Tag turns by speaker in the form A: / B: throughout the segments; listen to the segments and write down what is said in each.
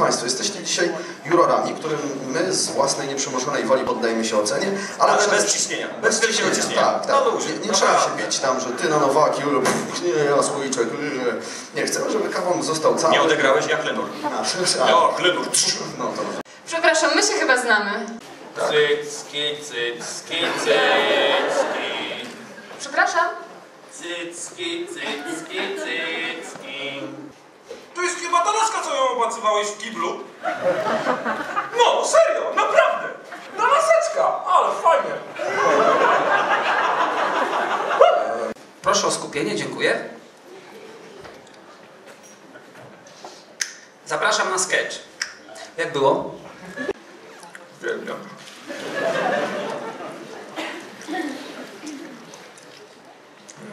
A: Państwa, jesteście dzisiaj jurorami, którym my z własnej nieprzemuszonej woli poddajemy się ocenie, ale,
B: Ale bez ciśnienia, bez wielkiego ciśnienia.
A: Tak, tak.
B: No
A: nie nie
B: no
A: trzeba się
B: tak.
A: bić tam, że ty na Nowaki, pff, nie, ja słoiczek, nie. nie chcemy, żeby kawon został cały.
B: Nie odegrałeś jak Lenur.
A: A, słyszałem.
B: O, Lenur.
A: No to
C: Przepraszam, my się chyba znamy.
D: Cycki, cycki, cycki.
C: Przepraszam?
D: Cycki, cycki, cycki.
E: To jest chyba ta laska, co ją obacywałeś w kiblu? No, serio, naprawdę. Ta laseczka, ale fajnie.
F: Proszę o skupienie, dziękuję. Zapraszam na sketch. Jak było?
E: Uwielbiam.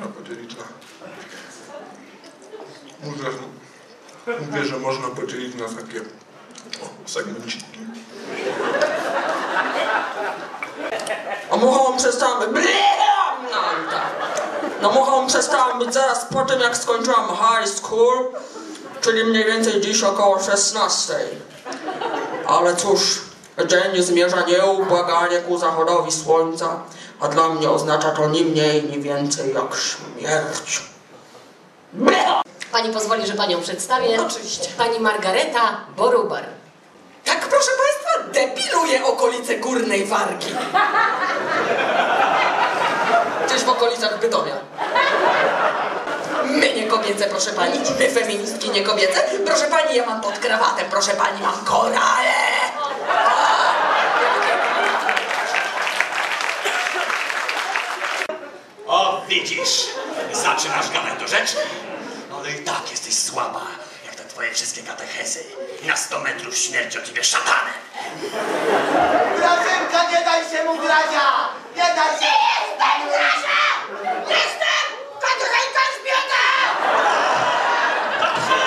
E: Ja podzielić na... mówię, że można podzielić na takie o, segmenciki.
G: A muchą przestałam być... Blamnanta. No muchą przestałam być zaraz po tym, jak skończyłam high school, czyli mniej więcej dziś około 16. Ale cóż, dzień zmierza nieubłaganie ku zachodowi słońca, a dla mnie oznacza to ni mniej, ni więcej jak śmierć. Blam!
H: Pani pozwoli, że panią przedstawię.
G: Oczywiście.
H: Pani Margareta Borubar.
G: Tak, proszę Państwa, depiluje okolice Górnej Wargi. Gdzieś w okolicach Bytomia. My nie kobiece, proszę pani, i my feministki nie kobiece. Proszę pani, ja mam pod krawatem, proszę pani, mam korale.
I: O, widzisz, zaczynasz gadać do rzeczy. Ale i tak jesteś słaba, jak te twoje wszystkie katechezy. I na 100 metrów śmierci o ciebie szatanem.
J: Grażynka, nie daj się mu Grazia! Nie daj się! Jestem Grazia! Jestem Katarzyna Zmiana!
I: Dobrze,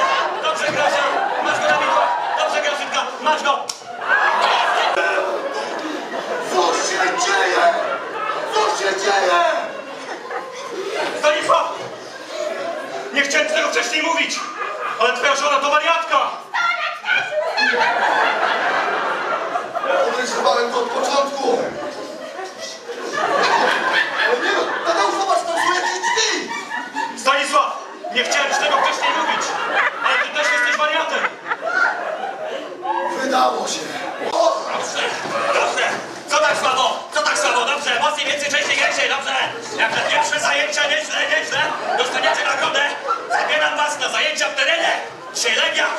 I: dobrze, Grazia, masz go na widok. Dobrze, Grażynka, masz go.
J: Co się dzieje? Co się dzieje?
I: Stanisław! Nie chciałem ci tego wcześniej mówić, ale twoja żona to wariatka.
J: Podejrzewałem to od początku! Ale nie no, Tadeusz, zobacz, tam są jakieś drzwi!
I: Stanisław, nie chciałem ci tego wcześniej mówić, ale ty też jesteś wariatem.
J: Wydało się! O!
I: Dobrze, dobrze. Co tak słabo? Co tak słabo? Dobrze, mocniej, więcej, częściej, gęsiej, dobrze. Jak te pierwsze zajęcia, nieźle, nieźle. C'est la gare.